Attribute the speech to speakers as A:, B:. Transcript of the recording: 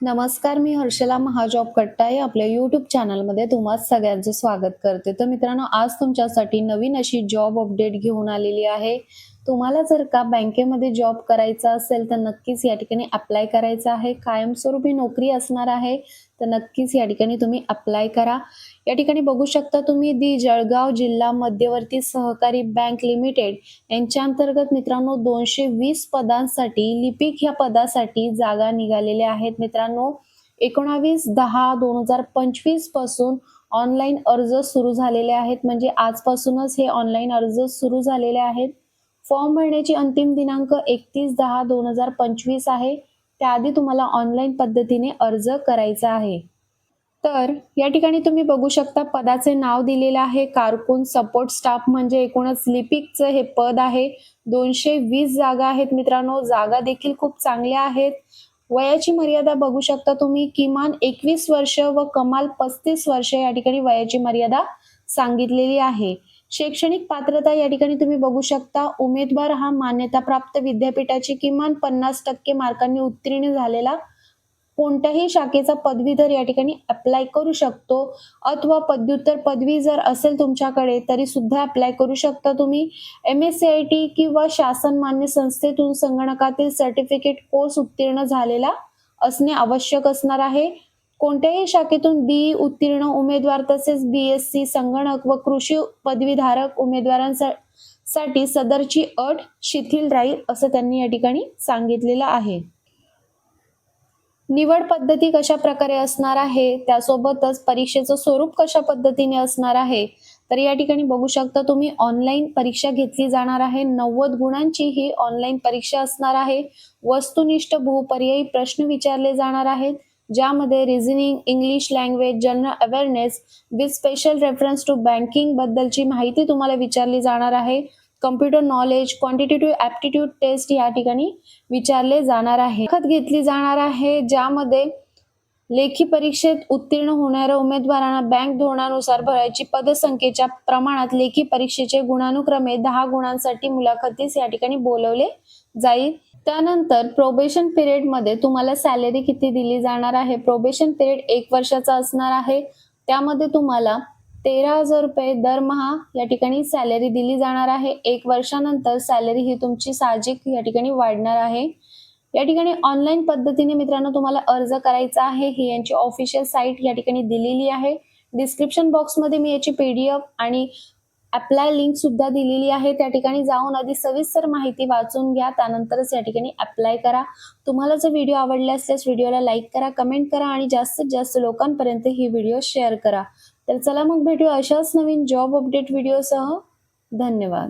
A: नमस्कार मी हर्षला महाजॉब कट्टाळे आपल्या यूट्यूब चॅनलमध्ये तुम्हा सगळ्यांचं स्वागत करते. तर मित्रांनो आज तुमच्यासाठी नवीन अशी जॉब अपडेट घेऊन आलेली आहे. तुम्हाला जर का बँकेमध्ये जॉब करायचा असेल तर नक्कीच या ठिकाणी अप्लाय करायचं आहे. कायमस्वरूपी नोकरी असणार आहे तर नक्कीच या ठिकाणी तुम्ही अप्लाय करा. या ठिकाणी बघू शकता तुम्ही दी जळगाव जिल्हा मध्यवर्ती सहकारी बँक लिमिटेड यांच्या अंतर्गत मित्रांनो दोनशे वीस पदांसाठी लिपिक ह्या पदासाठी जागा निघालेल्या आहेत. मित्रांनो एकोणावीस दहा दोन हजार पंचवीसपासून ऑनलाईन अर्ज सुरू झालेले आहेत. म्हणजे आजपासूनच हे ऑनलाईन अर्ज सुरू झालेले आहेत. फॉर्म भरण्याची अंतिम दिनांक एकतीस दहा दोन हजार पंचवीस आहे. त्याआधी तुम्हाला ऑनलाईन पद्धतीने अर्ज करायचा आहे. तर या ठिकाणी तुम्ही बघू शकता पदाचे नाव दिलेलं आहे. कारकून सपोर्ट स्टाफ म्हणजे एकूणच लिपिकचं हे पद आहे. दोनशे वीस जागा आहेत मित्रांनो. जागा देखील खूप चांगल्या आहेत. वयाची मर्यादा बघू शकता तुम्ही. किमान एकवीस वर्ष व कमाल पस्तीस वर्ष या ठिकाणी वयाची मर्यादा सांगितलेली आहे. शैक्षणिक पात्रता या ठिकाणी तुम्ही बघू शकता. उमेदवार हा मान्यताप्राप्त विद्यापीठाची किमान पन्नास टक्के मार्कांनी उत्तीर्ण झालेला कोणत्याही शाखेचा पदवीधर या ठिकाणी अप्लाय करू शकतो. अथवा पदव्युत्तर पदवी जर असेल तुमच्याकडे तरी सुद्धा अप्लाय करू शकता तुम्ही. M S C I T किंवा शासन मान्य संस्थेतून संगणकातील सर्टिफिकेट कोर्स उत्तीर्ण झालेला असणे आवश्यक असणार आहे. कोणत्याही शाखेतून बी उत्तीर्ण उमेदवार तसेच बी एस सी संगणक व कृषी पदवीधारक उमेदवारांसाठी सदरची अट शिथिल राहील असं त्यांनी या ठिकाणी सांगितलेलं आहे. निवड पद्धती कशा प्रकारे असणार आहे? त्यासोबतच परीक्षेचं स्वरूप कशा पद्धतीने असणार आहे? तर या ठिकाणी बघू शकता तुम्ही ऑनलाईन परीक्षा घेतली जाणार आहे. नव्वद गुणांची ही ऑनलाईन परीक्षा असणार आहे. वस्तुनिष्ठ बहुपर्यायी प्रश्न विचारले जाणार आहेत. ज्यामध्ये reasoning English language general awareness with special reference to banking बद्दलची माहिती तुम्हाला विचारली जाणार आहे. Computer knowledge quantitative aptitude test या ठिकाणी विचारले जाणार आहे. खत घेतली जाणार आहे ज्यामध्ये लेखी परीक्षेत उत्तीर्ण होणाऱ्या उमेदवारांना बँक धोरणानुसार भरायची पदसंख्येच्या प्रमाणात लेखी परीक्षेचे गुणानुक्रमे दहा गुणांसाठी मुलाखतीस या ठिकाणी बोलवले जाईल. त्यानंतर प्रोबेशन पिरियडमध्ये तुम्हाला सॅलरी किती दिली जाणार आहे? प्रोबेशन पिरियड एक वर्षाचा असणार आहे. त्यामध्ये तुम्हाला तेरा हजार रुपये दरमहा या ठिकाणी सॅलरी दिली जाणार आहे. एक वर्षानंतर सॅलरी ही तुमची साहजिक या ठिकाणी वाढणार आहे. या ठिकाणी ऑनलाईन पद्धतीने मित्रांनो तुम्हाला अर्ज करायचा आहे. ही यांची ऑफिशियल साईट या ठिकाणी दिलेली आहे. डिस्क्रिप्शन बॉक्समध्ये मी याची पीडीएफ आणि अप्लाय लिंक सुद्धा दिलेली आहे. त्या ठिकाणी जाऊन आधी सविस्तर माहिती वाचून घ्या. त्यानंतरच या ठिकाणी अप्लाय करा. तुम्हाला जर व्हिडिओ आवडले असल्यास व्हिडिओला लाईक करा कमेंट करा आणि जास्तीत जास्त लोकांपर्यंत ही व्हिडिओ शेअर करा. तर चला मग भेटूया अशाच नवीन जॉब अपडेट व्हिडिओसह धन्यवाद.